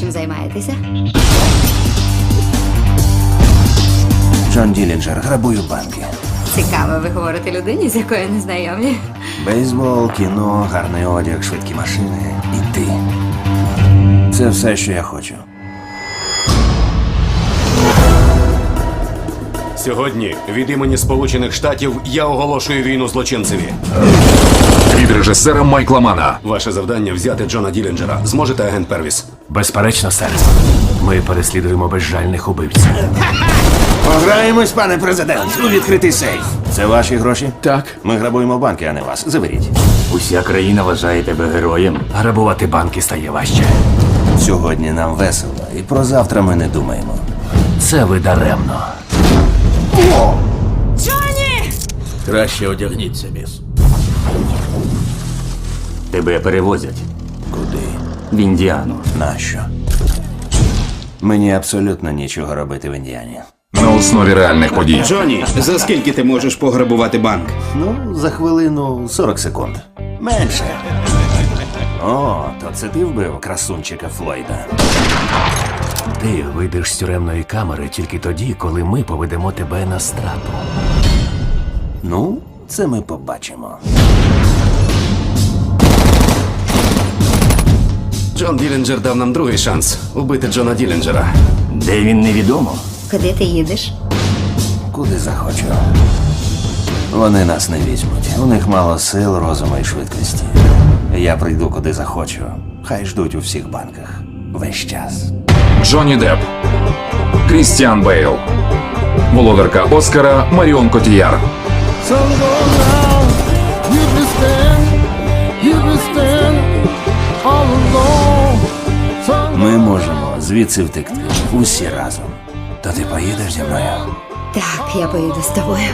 чим займаєтеся? Джон Ділінджер, грабую банки. Цікаво, ви говорите людині, з якою не знайомі. Бейсбол, кіно, гарний одяг, швидкі машини і ти. Це все, що я хочу. Сьогодні від імені Сполучених Штатів я оголошую війну злочинцеві. Режисера Майкла Мана. Ваше завдання взяти Джона Ділінджера. Зможете, агент Первіс? Безперечно, сер. Ми переслідуємо безжальних убивців. Пограємось, пане президент, у відкритий сейф. Це ваші гроші? Так. Ми грабуємо банки, а не вас. Заберіть. Уся країна вважає тебе героєм. Грабувати банки стає важче. Сьогодні нам весело, і про завтра ми не думаємо. Це ви даремно. Джоні! Краще одягніться, міс. Тебе перевозять Куди? в Індіану. Нащо? Мені абсолютно нічого робити в Індіані. На основі реальних подій. Джоні, за скільки ти можеш пограбувати банк? Ну, за хвилину 40 секунд. Менше. О, то це ти вбив красунчика Флойда. Ти вийдеш з тюремної камери тільки тоді, коли ми поведемо тебе на страту. Ну, це ми побачимо. Джон Ділінджер дав нам другий шанс убити Джона Ділінджера. Де він невідомо. Куди ти їдеш? Куди захочу. Вони нас не візьмуть. У них мало сил, розуму і швидкості. Я прийду куди захочу. Хай ждуть у всіх банках. Весь час. Джонні Депп. Крістіан Бейл. Володарка Оскара Маріон Котіяр. Звідси втекти. Усі разом. То ти поїдеш зі мною? Так, я поїду з тобою.